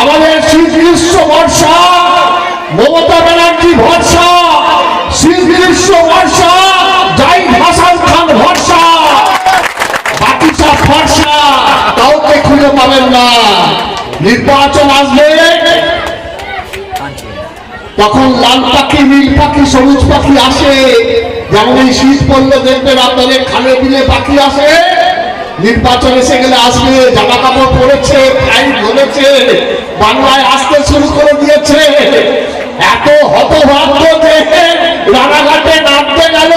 আমাদের গ্রীষ্ম বর্ষা মমতা ব্যানার্জি ভরসা গ্রীষ্ম বর্ষা যাই হাসান খান ভরসা বাকি সব ভরসা কাউকে খুঁজে পাবেন না। নির্বাচন আসবে। তখন লাল পাখি, নীল পাখি, সবুজ পাখি আসে। যেমন এই শীত পড়লে দেখবেন আপনাদের খালে বিলে পাখি আসে। নির্বাচন এসে গেলে আসবে, জামা কাপড় পরেছে ফাইল ধরেছে, বাংলায় আসতে শুরু করে দিয়েছে। এত হতভাগ্য যে রানাঘাটে নামতে গেল,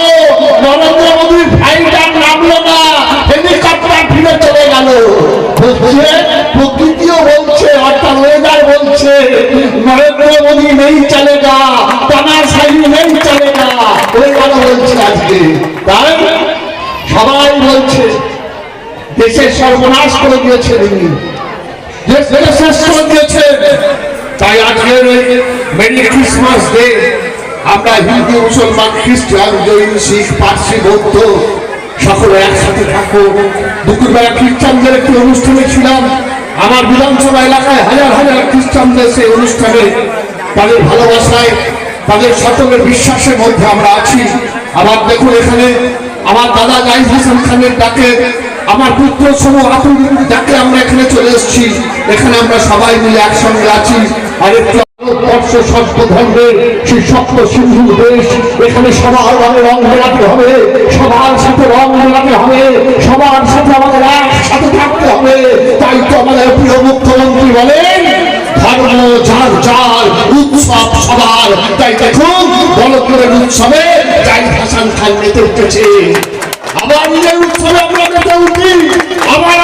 নরেন্দ্র মোদীর ফাইলটার নামলো না, হেলিকপ্টার ফিরে চলে গেল। প্রকৃতিও বলছে, অর্থাৎ ওয়েদার বলছে, নরেন্দ্র মোদী নেই চলেগা টানা সাইনি নেই চলে চলেগা ওয়েদার বলছে আজকে। তাই সবাই বলছে দেশের সর্বনাশ করে দিয়েছেন তাই আজকের মেরি ক্রিসমাস ডে, আমরা হিন্দু, মুসলমান, খ্রিস্টান, জৈন, শিখ, পার্সি, বৌদ্ধ, সকলে একসাথে থাকব। দুপুরবেলা খ্রিস্টানদের একটি অনুষ্ঠানে ছিলাম। আমার বিধানসভা এলাকায় হাজার হাজার খ্রিস্টানদের সেই অনুষ্ঠানে তাদের ভালোবাসায়, তাদের সকলের বিশ্বাসের মধ্যে আমরা আছি। আবার দেখুন এখানে আমার দাদা জাহিদ হাসান খানের ডাকে আমার পুত্র সম আতুল ডাকে আমরা এখানে চলে এসেছি, এখানে আমরা সবাই মিলে একসঙ্গে আছি। আর একটু এখানে সবার রং হবে, সবার সাথে রং মেলাতে হবে, সবার সাথে আমাদের থাকতে হবে। তাই তো আমাদের প্রিয় বলেন উৎসব আবার নিজের উৎসবে আমরা আমার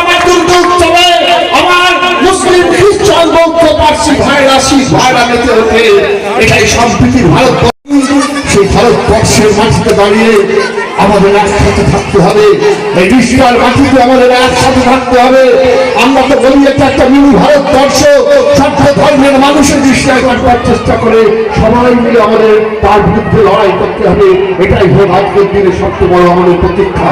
আমার মুসলিম খ্রিস্টান বৌদ্ধ পার্সি ভাইরা শিখ ভাইরা মেতে ওঠে। এটাই সম্প্রীতির ভারত সেই ভারতবর্ষের মাটিতে দাঁড়িয়ে আমাদের একসাথে থাকতে হবে। এই বিশ্বের মাটিতে আমাদের একসাথে থাকতে হবে। আমরা তো বলি, এটা একটা মিনি ভারতবর্ষ। সভ্য ধর্মের মানুষের দৃষ্টায় কাটবার চেষ্টা করে সবাই মিলে আমাদের তার বিরুদ্ধে লড়াই করতে হবে। এটাই হোক আজকের দিনে সবচেয়ে বড় আমাদের প্রতীক্ষা।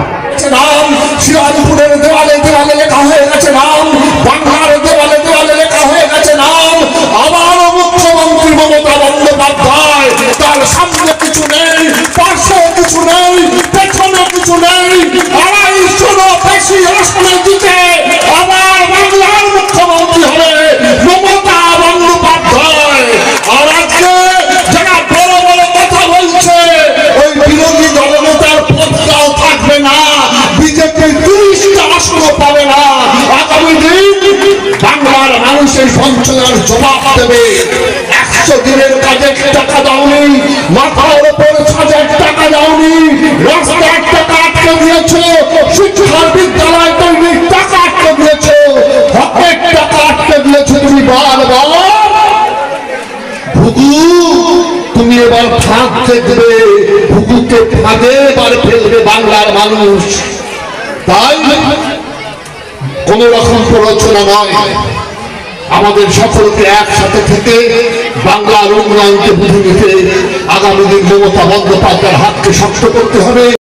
নাম, সিরাজপুরের দেওয়ালে দেওয়ালে লেখা হয়ে গেছে নাম, বাংলার মানুষের সঞ্চয়ের জবাব দেবে। একশো দিনের কাজের টাকা দাওনি, মাথার উপর ছাদের টাকা দাওনি রাস্তার টাকা আটকে দিয়েছ, শিক্ষার বিদ্যালয় তৈরির টাকা আটকে দিয়েছ হকের টাকা আটকে দিয়েছ তুমি বারবার। ভুগু, তুমি এবার ফাঁক দেখবে ভুগুকে ফাঁদে এবার ফেলবে বাংলার মানুষ। তাই কোন রকম প্ররোচনা নয়। আমাদের সকলকে একসাথে থেকে বাংলার উন্নয়নকে বুঝে নিতে আগামী দিন মমতা বন্দ্যোপাধ্যায়ের হাতকে শক্ত করতে হবে।